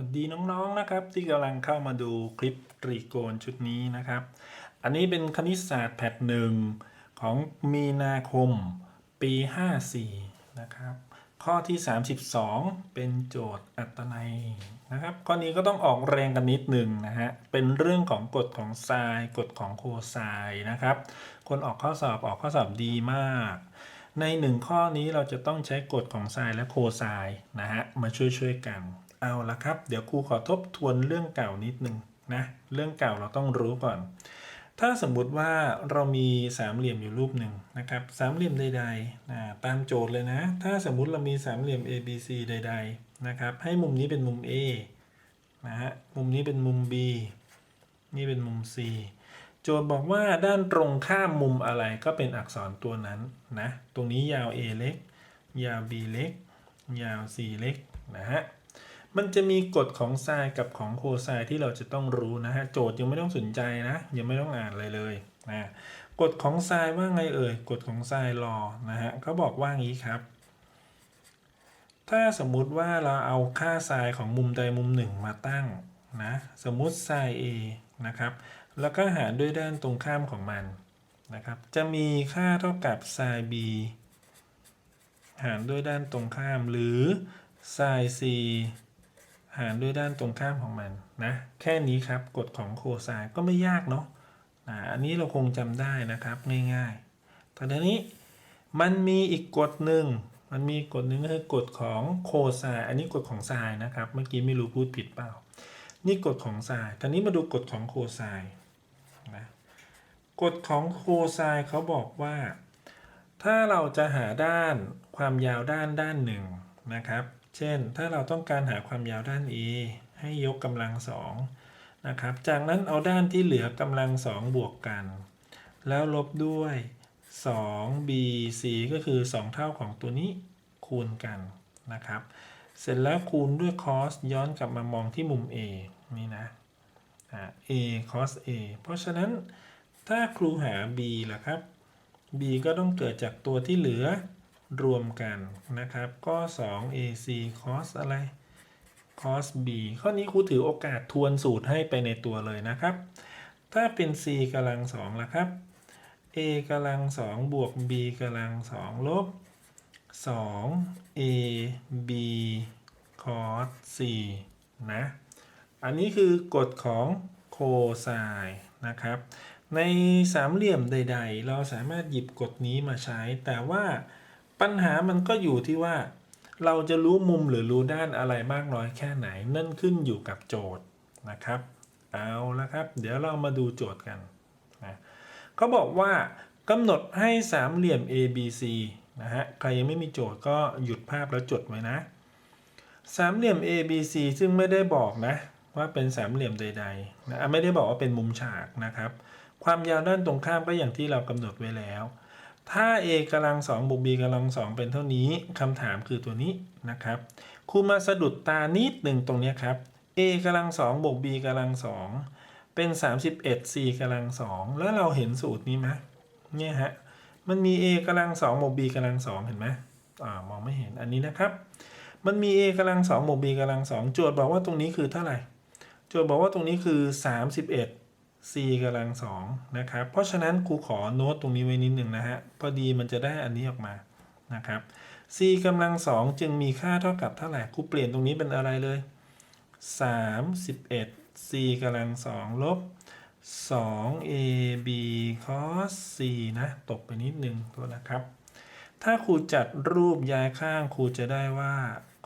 วัสดีน้องๆนะครับ ที่กำลังเข้ามาดูคลิปตรีโกณชุดนี้นะครับ อันนี้เป็นคณิตศาสตร์แพทหนึ่งของมีนาคมปี 54 นะครับ ข้อที่ 32 เป็นโจทย์อัตนัยนะครับ ข้อนี้ก็ต้องออกแรงกันนิดหนึ่งนะฮะ เป็นเรื่องของกฎของไซน์กฎของโคไซน์นะครับ คนออกข้อสอบออกข้อสอบดีมากในหนึ่งข้อนี้เราจะต้องใช้กฎของไซน์และโคไซน์นะฮะมาช่วยๆกัน เอาละครับ เดี๋ยวครูขอทบทวนเรื่องเก่านิดนึงนะ เรื่องเก่าเราต้องรู้ก่อน ถ้าสมมุติว่าเรามีสามเหลี่ยมอยู่รูปหนึ่งนะครับ สามเหลี่ยมใดๆนะตามโจทย์เลยนะ ถ้าสมมุติเรามีสามเหลี่ยม ABC ใด ๆ นะครับ ให้มุมนี้เป็นมุม A นะฮะ มุมนี้เป็นมุม B นี่เป็นมุม C โจทย์บอกว่าด้านตรงข้ามมุมอะไรก็เป็นอักษรตัวนั้นนะ ตรงนี้ยาว A เล็ก ยาว B เล็ก ยาว C เล็กนะฮะ มันจะมีกฎของไซน์กับของโคไซน์ที่เราจะต้องรู้นะฮะ โจทย์ยังไม่ต้องสนใจนะ ยังไม่ต้องอ่านเลยเลยนะกฎของไซน์ว่าไงเอ่ย กฎของไซน์รอนะฮะเขาบอกว่างี้ครับ ถ้าสมมุติว่าเราเอาค่าไซน์ของมุมใดมุมหนึ่งมาตั้งนะ สมมุติไซน์ A นะครับ แล้วก็หารด้วยด้านตรงข้ามของมันนะครับ จะมีค่าเท่ากับไซน์ B หารด้วยด้านตรงข้ามหรือไซน์ C หารด้วยด้านตรงข้ามของมันนะแค่นี้ครับกฎของโคไซน์ก็ไม่ยากเนาะอันนี้เราคงจำได้นะครับง่ายๆแต่ทีนี้มันมีอีกกฎหนึ่งมันมีกฎหนึ่งก็คือกฎของโคไซน์อันนี้กฎของไซน์นะครับเมื่อกี้ไม่รู้พูดผิดเปล่า นี่กฎของไซน์ทีนี้มาดูกฎของโคไซน์นะกฎของโคไซน์เขาบอกว่า ถ้าเราจะหาด้านความยาวด้านด้านหนึ่งนะครับ เช่น ถ้าเราต้องการหาความยาวด้าน A ให้ยกกำลังสองนะครับ จากนั้นเอาด้านที่เหลือกำลังสองบวกกัน แล้วลบด้วย 2 b c ก็คือ 2 เท่าของตัวนี้คูณกันนะครับ เสร็จแล้วคูณด้วย cos ย้อนกลับมามองที่มุม A นี่นะอ่า a cos a เพราะฉะนั้นถ้าครูหา b ล่ะครับ b ก็ต้องเกิดจากตัวที่เหลือ รวมกันนะครับก็2 ac cos อะไร cos b ข้อนี้ครูถือโอกาสทวนสูตรให้ไปในตัวเลยนะครับ ถ้าเป็น c กำลัง2ล่ะครับ a กำลัง2บวก b กำลัง2ลบ 2 a b cos 4นะ อันนี้คือกฎของโคไซน์นะครับ ในสามเหลี่ยมใด ๆ เราสามารถหยิบกฎนี้มาใช้แต่ว่า ปัญหามันก็อยู่ที่ว่า เราจะรู้มุมหรือรู้ด้านอะไรมากน้อยแค่ไหน นั่นขึ้นอยู่กับโจทย์นะครับ เอาละครับ เดี๋ยวเรามาดูโจทย์กันนะเขาบอกว่ากำหนดให้สามเหลี่ยม ABC นะฮะ ใครยังไม่มีโจทย์ก็หยุดภาพแล้วจดไว้นะ สามเหลี่ยม ABC ซึ่งไม่ได้บอกนะ ว่าเป็นสามเหลี่ยมใดๆนะอะไม่ได้บอกว่าเป็นมุมฉากนะครับ ความยาวด้านตรงข้ามก็อย่างที่เรากำหนดไว้แล้ว ถ้า a กำลัง2บวก b กำลัง2เป็นเท่านี้คำถามคือตัวนี้นะครับครูมาสะดุดตานิดหนึ่งตรงนี้ครับ a กำลัง2บวก b กำลัง2เป็น 31 c กำลัง2แล้วเราเห็นสูตรนี้ไหมเนี่ยฮะมันมี a กำลัง2บวก b กำลัง2เห็นไหมอ่ามองไม่เห็นอันนี้นะครับ มันมี a กำลัง2บวก b กำลัง2โจทย์บอกว่าตรงนี้คือเท่าไหร่โจทย์บอกว่าตรงนี้คือ 31 c กำลัง2นะครับ เพราะฉะนั้นครูขอโน้ตตรงนี้ไว้นิดหนึ่งนะฮะ พอดีมันจะได้อันนี้ออกมา นะครับ c กำลัง2จึงมีค่าเท่ากับเท่าไหร่ ครูเปลี่ยนตรงนี้เป็นอะไรเลย 31 c กำลัง2ลบ 2 ab cos c นะ ตกไปนิดหนึ่งตัวนะครับ ถ้าครูจัดรูปย้ายข้างครูจะได้ว่า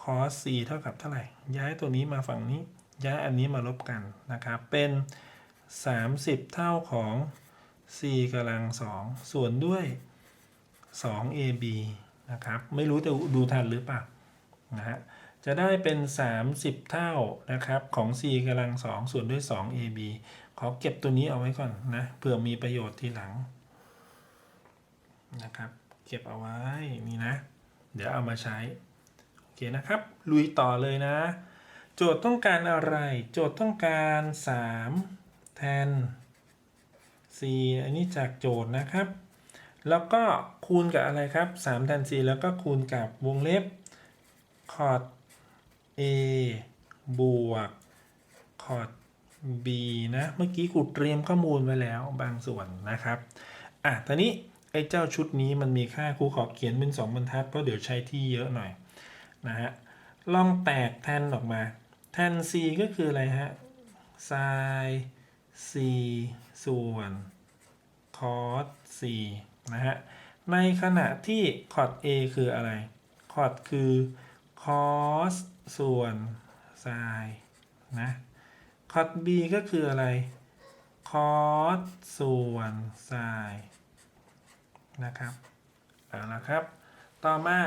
cos c เท่ากับเท่าไหร่ ย้ายตัวนี้มาฝั่งนี้ ย้ายอันนี้มาลบกันนะครับ เป็น 30 เท่าของ c กำลัง2ส่วนด้วย 2 ab นะครับ ไม่รู้จะดูทันหรือเปล่านะฮะจะได้เป็น 30 เท่านะครับของ c กำลัง2ส่วนด้วย 2 ab ขอเก็บตัวนี้เอาไว้ก่อนนะเผื่อมีประโยชน์ทีหลังนะครับ เก็บเอาไว้นี่นะ เดี๋ยวเอามาใช้ โอเคนะครับ ลุยต่อเลยนะ โจทย์ต้องการอะไร โจทย์ต้องการ 3 แทน c อันนี้จากโจทย์นะครับ แล้วก็คูณกับอะไรครับ3แทน c แล้วก็คูณกับวงเล็บคอร์ด a บวกคอร์ด b นะ เมื่อกี้กูเตรียมข้อมูลไว้แล้วบางส่วนนะครับ อะตอนนี้ไอ้เจ้าชุดนี้มันมีค่าครูขอเขียนเป็น 2บรรทัดเพราะเดี๋ยวใช้ที่เยอะหน่อยนะฮะ ลองแตกแทนออกมา แทน c ก็คืออะไรฮะ sin c ส่วน cos c นะฮะ ในขณะที่คอร์ด a คืออะไรคอร์ดคือ cos ส่วน sin นะคอร์ด b ก็คืออะไร cos ส่วน sin นะครับเอาละครับ ต่อมา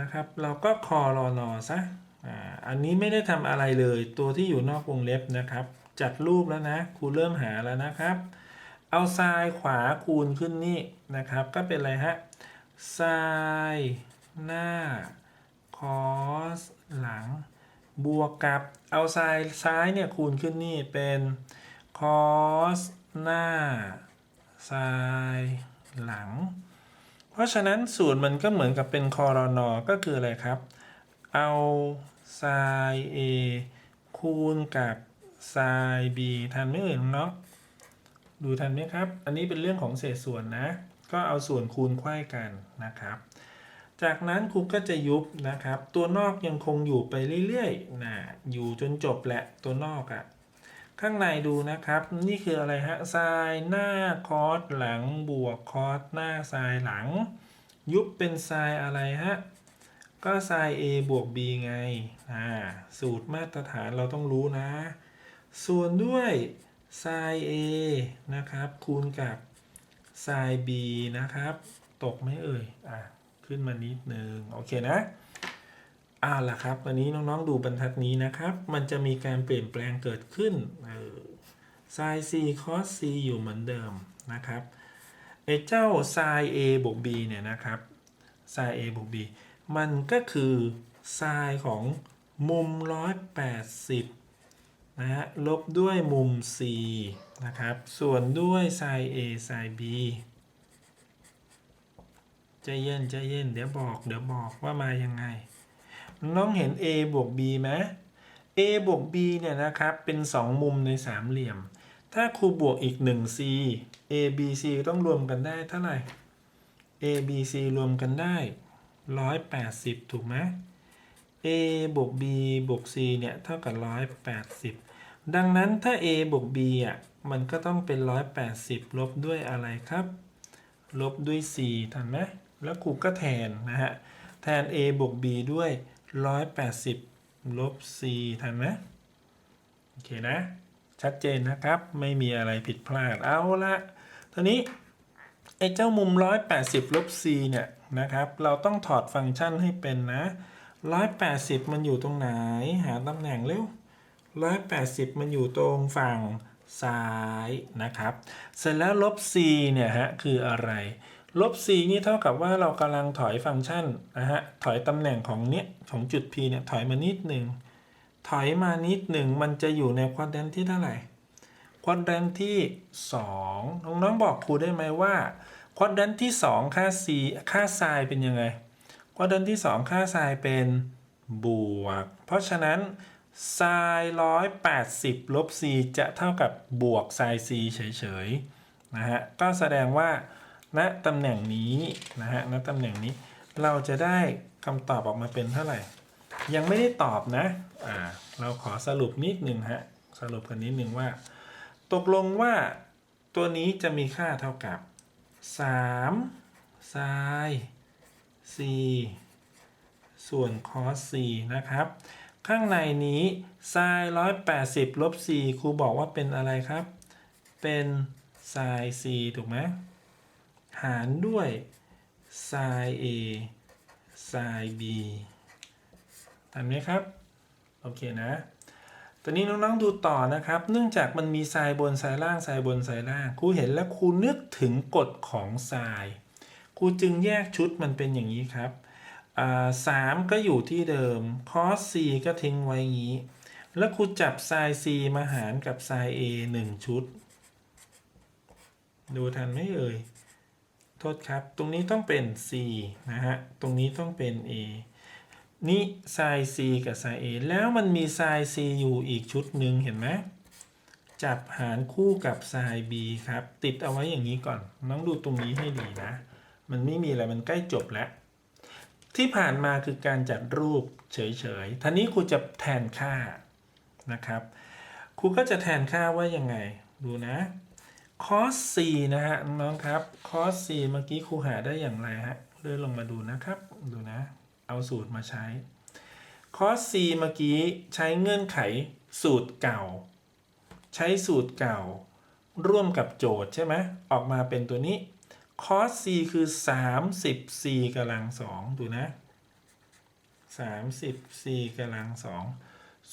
นะครับ เราก็คอรอนอซะ อ่า อันนี้ไม่ได้ทำอะไรเลย ตัวที่อยู่นอกวงเล็บนะครับ จัดรูปแล้วนะครูเริ่มหาแล้วนะครับ เอาทรายขวาคูณขึ้นนี่นะครับ ก็เป็นอะไรฮะทรายหน้าคอสหลัง บวกกับเอาทรายซ้ายเนี่ยคูณขึ้นนี่เป็นคอสหน้าทรายหลัง เพราะฉะนั้นสูตรมันก็เหมือนกับเป็นคอรนอก็คืออะไรครับ เอาไซน์ a คูณกับ ไซน์ b ทันไหมเอ่ยน้องเนาะดูทันไหมครับ อันนี้เป็นเรื่องของเศษส่วนนะ ก็เอาส่วนคูณไขว้กันนะครับ จากนั้นครูก็จะยุบนะครับ ตัวนอกยังคงอยู่ไปเรื่อยๆนะอยู่จนจบแหละตัวนอกอะ่ะข้างในดูนะครับ นี่คืออะไรฮะไซน์หน้าคอสหลังบวกคอสหน้าไซน์หลัง ยุบเป็นไซน์อะไรฮะก็ไซน์ a บวก b ไงอ่าสูตรมาตรฐานเราต้องรู้นะ ส่วนด้วยไซน์ a นะครับ คูณกับไซน์ b นะครับ ตกไหมเอ่ย อ่าขึ้นมานิดนึง โอเคนะเอาล่ะครับวันนี้น้องๆดูบรรทัดนี้นะครับ มันจะมีการเปลี่ยนแปลงเกิดขึ้นเออ sin c cos c อยู่เหมือนเดิมนะครับไอ้เจ้า sin a บวก b เนี่ยนะครับ sin a บวก b มันก็คือ sin ของมุม 180 นะฮะลบด้วยมุม c นะครับ ส่วนด้วย sin a sin b ใจเย็นใจเย็นเดี๋ยวบอกเดี๋ยวบอกว่ามายังไง น้องเห็น a บวก b ไหม a บวก b เนี่ยนะครับ เป็น 2 มุมในสามเหลี่ยม ถ้าครูบวกอีก 1 c a b c ต้องรวมกันได้เท่าไหร่ a b c รวมกันได้ 180 ถูกไหม a บวก b บวก c เนี่ยเท่ากับ 180 ดังนั้นถ้า a บวก b อะมันก็ต้องเป็น 180 ลบด้วยอะไรครับ ลบด้วย c ทันไหมแล้วครูก็แทนนะฮะ แทน a บวก b ด้วย 180 ลบ c ทันไหมโอเคนะ ชัดเจนนะครับ ไม่มีอะไรผิดพลาด เอาละทีนี้ไอ้เจ้ามุม 180 ลบ c เนี่ยนะครับ เราต้องถอดฟังก์ชันให้เป็นนะ 180มันอยู่ตรงไหน หาตำแหน่งเร็ว180มันอยู่ตรงฝั่งซ้ายนะครับ เสร็จแล้วลบ c เนี่ยฮะคืออะไร ลบ c นี่เท่ากับว่าเรากำลังถอยฟังก์ชันนะฮะ ถอยตำแหน่งของเนี้ยของจุด p เนี่ยถอยมานิดหนึ่ง ถอยมานิดหนึ่งมันจะอยู่ในควอดแดนที่เท่าไหร่ ควอดแดนที่ 2 น้องๆบอกครูได้ไหมว่าควอดแดนที่ 2 ค่า c ค่า sin เป็นยังไง ควอดแดนที่ 2 ค่า sin เป็นบวก เพราะฉะนั้น sin 180ลบ c จะเท่ากับบวก sin c เฉยๆนะฮะก็แสดงว่าณตำแหน่งนี้นะฮะณตำแหน่งนี้เราจะได้คำตอบออกมาเป็นเท่าไหร่ ยังไม่ได้ตอบนะอ่าเราขอสรุปนิดหนึ่งฮะสรุปกันนิดหนึ่งว่า ตกลงว่าตัวนี้จะมีค่าเท่ากับ3 sin c ส่วน cos c นะครับ ข้างในนี้ sin 180 ลบ c ครูบอกว่าเป็นอะไรครับ เป็น sin c ถูกไหม หารด้วย sin a sin b ทันไหมครับ โอเคนะตอนนี้น้องๆดูต่อนะครับ เนื่องจากมันมีทรายบนทรายล่างทรายบนทรายล่าง ครูเห็นแล้วครูนึกถึงกฎของทราย ครูจึงแยกชุดมันเป็นอย่างนี้ครับสามก็อยู่ที่เดิม cos c ก็ทิ้งไว้งี้ แล้วครูจับ sin c มาหารกับ sin a หนึ่งชุด ดูทันไหมเอ่ย โทษครับ ตรงนี้ต้องเป็น c นะฮะ ตรงนี้ต้องเป็น a นี่ไซน์ c กับไซน์ a แล้วมันมีไซน์ c อยู่อีกชุดหนึ่งเห็นไหมจับหารคู่กับไซน์ b ครับ ติดเอาไว้อย่างนี้ก่อน น้องดูตรงนี้ให้ดีนะ มันไม่มีอะไรมันใกล้จบแล้ว ที่ผ่านมาคือการจัดรูปเฉยๆท่านี้ครูจะแทนค่านะครับครูก็จะแทนค่าว่ายังไงดูนะ cos c นะฮะน้องครับ cos c เมื่อกี้ครูหาได้อย่างไรฮะเลื่อนลงมาดูนะครับดูนะ เอาสูตรมาใช้ cos c เมื่อกี้ใช้เงื่อนไขสูตรเก่า ใช้สูตรเก่า ร่วมกับโจทย์ใช่ไหมออกมาเป็นตัวนี้ cos c คือ30 c กำลังสองดูนะ30 c กำลังสอง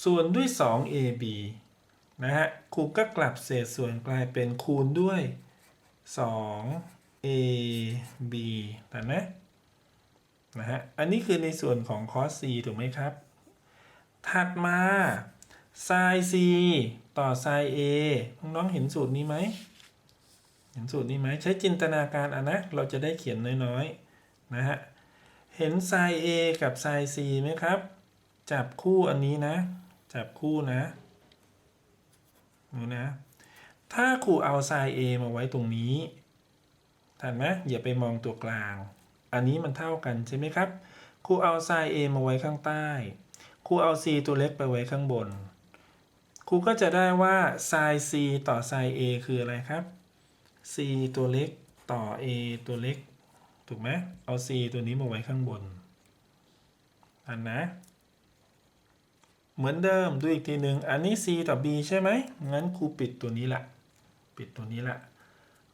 ส่วนด้วย 2 ab นะฮะครูก็กลับเศษส่วนกลายเป็นคูณด้วย 2 ab แต่นะนะฮะ อันนี้คือในส่วนของ cos c ถูกไหมครับ ถัดมา sin c ต่อ sin a น้องๆเห็นสูตรนี้ไหม เห็นสูตรนี้ไหมใช้จินตนาการอะนะ เราจะได้เขียนน้อยๆนะฮะ เห็น sin a กับ sin c ไหมครับ จับคู่อันนี้นะ จับคู่นะดูนะ ถ้าครูเอา sin a มาไว้ตรงนี้ทันไหมอย่าไปมองตัวกลาง อันนี้มันเท่ากันใช่ไหมครับ ครูเอา sin a มาไว้ข้างใต้ ครูเอา c ตัวเล็กไปไว้ข้างบน ครูก็จะได้ว่า sin c ต่อ sin a คืออะไรครับ c ตัวเล็กต่อ a ตัวเล็ก ถูกไหมเอา c ตัวนี้มาไว้ข้างบน อันนะ เหมือนเดิมดูอีกทีหนึ่งอันนี้ c ต่อ b ใช่ไหมงั้นครูปิดตัวนี้ละปิดตัวนี้ละ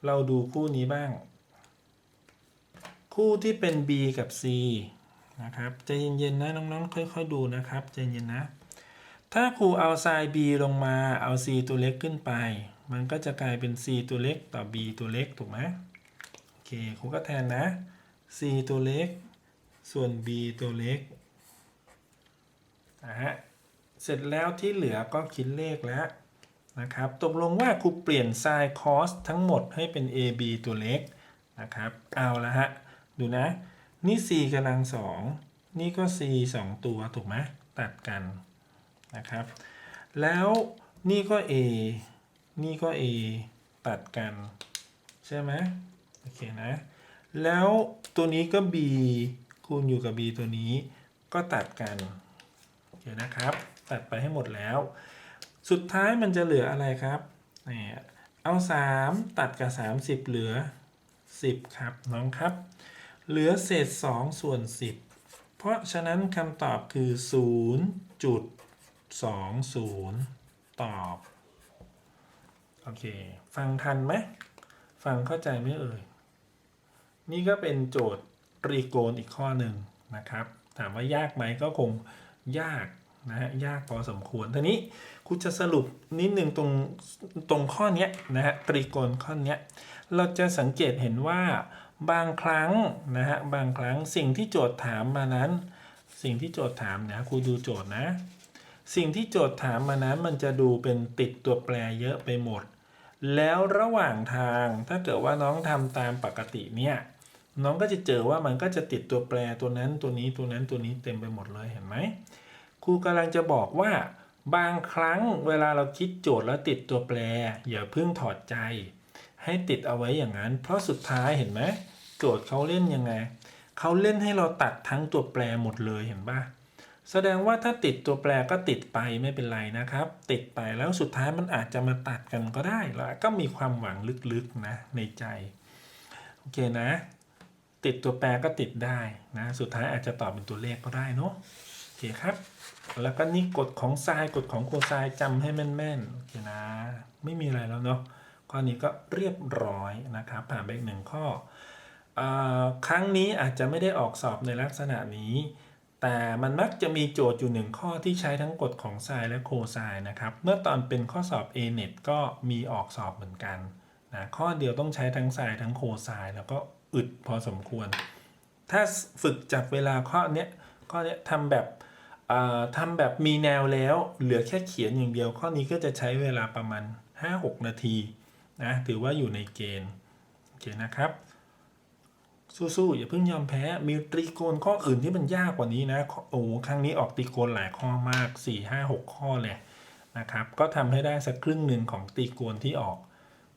เราดูคู่นี้บ้าง คู่ที่เป็น b กับ c นะครับใจเย็นๆนะน้องๆ ค่อยๆดูนะครับใจเย็นนะ ถ้าครูเอา sin b ลงมาเอา c ตัวเล็กขึ้นไป มันก็จะกลายเป็น c ตัวเล็กต่อ b ตัวเล็กถูกไหมโอเคครูก็แทนนะ c ตัวเล็ก ส่วน b ตัวเล็กนะฮะเสร็จแล้วที่เหลือก็คิดเลขแล้วนะครับ ตกลงว่าครูเปลี่ยน sin cos ทั้งหมดให้เป็น ab ตัวเล็กนะครับ เอาละฮะ ดูนะ นี่ c กำลังสองนี่ก็ c สองตัวถูกไหมตัดกันนะครับ แล้วนี่ก็ A นี่ก็ A ตัดกัน ใช่ไหมโอเคนะ แล้วตัวนี้ก็ B คูณอยู่กับ B ตัวนี้ก็ตัดกันโอเคนะครับ ตัดไปให้หมดแล้ว สุดท้ายมันจะเหลืออะไรครับนี่เอา 3 ตัดกับ 30 เหลือ 10 ครับน้องครับ เหลือเศษ 2 ส่วน 10 เพราะฉะนั้นคำตอบคือ 0. จุดสองศูนย์ตอบ โอเค ฟังทันไหมฟังเข้าใจไหมเอ่ย นี่ก็เป็นโจทย์ตรีโกณอีกข้อหนึ่งนะครับ ถามว่ายากไหมก็คงยากนะฮะยากพอสมควรทีนี้ครูจะสรุปนิดหนึ่งตรงตรงข้อเนี้ยนะฮะตรีโกณข้อนี้เราจะสังเกตเห็นว่าบางครั้งนะฮะบางครั้งสิ่งที่โจทย์ถามมานั้น สิ่งที่โจทย์ถามนะครูดูโจทย์นะ สิ่งที่โจทย์ถามมานั้นมันจะดูเป็นติดตัวแปรเยอะไปหมด แล้วระหว่างทางถ้าเกิดว่าน้องทำตามปกติเนี่ยน้องก็จะเจอว่ามันก็จะติดตัวแปรตัวนั้นตัวนี้ตัวนั้นตัวนี้เต็มไปหมดเลยเห็นไหมครูกำลังจะบอกว่า บางครั้งเวลาเราคิดโจทย์แล้วติดตัวแปร อย่าเพิ่งถอดใจ ให้ติดเอาไว้อย่างนั้น เพราะสุดท้ายเห็นไหมโจทย์เขาเล่นยังไงเขาเล่นให้เราตัดทั้งตัวแปรหมดเลยเห็นปะ แสดงว่าถ้าติดตัวแปรก็ติดไปไม่เป็นไรนะครับ ติดไปแล้วสุดท้ายมันอาจจะมาตัดกันก็ได้แล้วก็มีความหวังลึกๆนะในใจ โอเคนะ ติดตัวแปรก็ติดได้นะ สุดท้ายอาจจะตอบเป็นตัวเลขก็ได้เนาะโอเคครับ แล้วก็นี่กฎของไซน์กฎของโคไซน์จำให้แม่นๆโอเคนะ ไม่มีอะไรแล้วเนาะข้อนี้ก็เรียบร้อยนะครับ ผ่านไปอีกหนึ่งข้ออครั้งนี้อาจจะไม่ได้ออกสอบในลักษณะนี้ แต่มันมักจะมีโจทย์อยู่หนึ่งข้อที่ใช้ทั้งกฎของไซน์และโคไซน์นะครับ เมื่อตอนเป็นข้อสอบ A-NET ก็มีออกสอบเหมือนกันนะข้อเดียวต้องใช้ทั้งไซน์ทั้งโคไซน์แล้วก็อึดพอสมควร ถ้าฝึกจับเวลาข้อเนี้ยข้อเนี้ยทำแบบทำแบบมีแนวแล้ว เหลือแค่เขียนอย่างเดียว ข้อนี้ก็จะใช้เวลาประมาณ 5-6 นาทีนะถือว่าอยู่ในเกณฑ์โอเคนะครับ สู้ๆอย่าเพิ่งยอมแพ้มีตรีโกณข้ออื่นที่มันยากกว่านี้นะโอ้ครั้งนี้ออกตรีโกณหลายข้อมาก 4 5 6 ข้อเลยนะครับ ก็ทำให้ได้สักครึ่งหนึ่งของตรีโกณที่ออก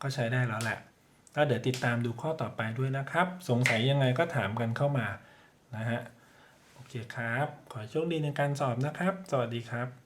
ก็ใช้ได้แล้วแหละแล้วเดี๋ยวติดตามดูข้อต่อไปด้วยนะครับ สงสัยยังไงก็ถามกันเข้ามานะฮะโอเคครับ ขอโชคดีในการสอบนะครับ สวัสดีครับ